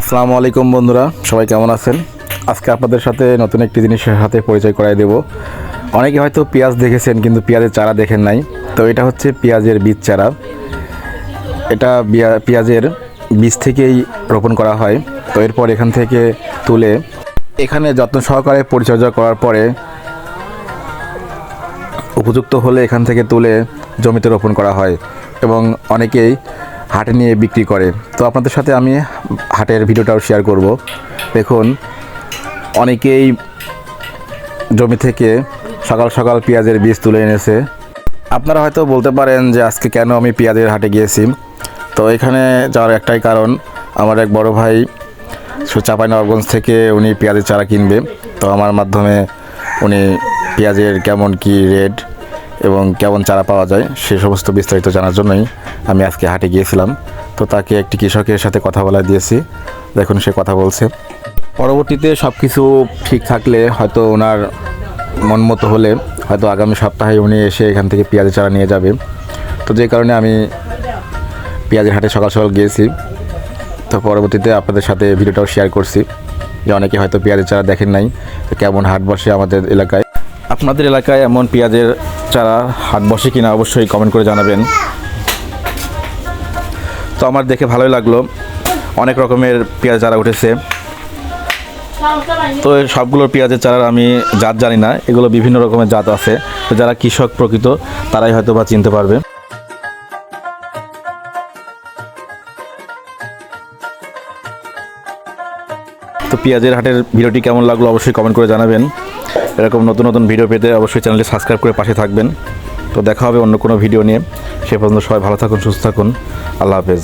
আসসালামু আলাইকুম বন্ধুরা, সবাই কেমন আছেন? আজকে আপনাদের সাথে নতুন একটি জিনিসের সাথে পরিচয় করাই দেব। অনেকে হয়তো পেঁয়াজ দেখেছেন, কিন্তু পেঁয়াজের চারা দেখেন নাই। তো এটা হচ্ছে পেঁয়াজের বীজ চারা। এটা পেঁয়াজের বীজ থেকেই রোপণ করা হয়। তো এরপর এখান থেকে তুলে এখানে যত্ন সহকারে পরিচর্যা করার পরে উপযুক্ত হলে এখান থেকে তুলে জমিতে রোপণ করা হয়। এবং অনেকেই হাটে নিয়ে বিক্রি করে। তো আপনাদের সাথে আমি হাটের ভিডিওটাও শেয়ার করব। দেখুন, অনেকেই জমি থেকে সকাল সকাল পেঁয়াজের বীজ তুলে এনেছে। আপনারা হয়তো বলতে পারেন যে আজকে কেন আমি পেঁয়াজের হাটে গিয়েছি। তো এখানে যাওয়ার একটাই কারণ, আমার এক বড় ভাই চাঁপাইনবাবগঞ্জ থেকে উনি পেঁয়াজের চারা কিনবে। তো আমার মাধ্যমে উনি পেঁয়াজের কেমন কি রেট এবং কেমন চারা পাওয়া যায়, সে সমস্ত বিস্তারিত জানার জন্যই আমি আজকে হাটে গিয়েছিলাম। তো তাকে একটি কৃষকের সাথে কথা বলা দিয়েছি। দেখুন সে কথা বলছে। পরবর্তীতে সব কিছু ঠিক থাকলে হয়তো ওনার মন মতো হলে হয়তো আগামী সপ্তাহে উনি এসে এখান থেকে পেঁয়াজের চারা নিয়ে যাবে। তো যে কারণে আমি পেঁয়াজের হাটে সকাল সকাল গিয়েছি। তো পরবর্তীতে আপনাদের সাথে ভিডিওটাও শেয়ার করছি যে অনেকে হয়তো পেঁয়াজের চারা দেখেন নাই। তো কেমন হাট বসে আমাদের এলাকায়। আপনাদের এলাকায় এমন পেঁয়াজের চারা হাট বসে কিনা অবশ্যই কমেন্ট করে জানাবেন। তো আমার দেখে ভালোই লাগল। অনেক রকমের পেঁয়াজ চারা উঠেছে। তো এই সবগুলোর পেঁয়াজের চারার আমি জাত জানি না। এগুলো বিভিন্ন রকমের জাত আছে। তো যারা কৃষক প্রকৃত, তারাই হয়তো বা চিনতে পারবে। তো পেঁয়াজের হাটের ভিডিওটি কেমন লাগল অবশ্যই কমেন্ট করে জানাবেন। এরকম নতুন নতুন ভিডিও পেতে অবশ্যই চ্যানেলটি সাবস্ক্রাইব করে পাশে থাকবেন। তো দেখা হবে অন্য কোনো ভিডিও নিয়ে। সে পর্যন্ত সবাই ভালো থাকুন, সুস্থ থাকুন। আল্লাহ হাফেজ।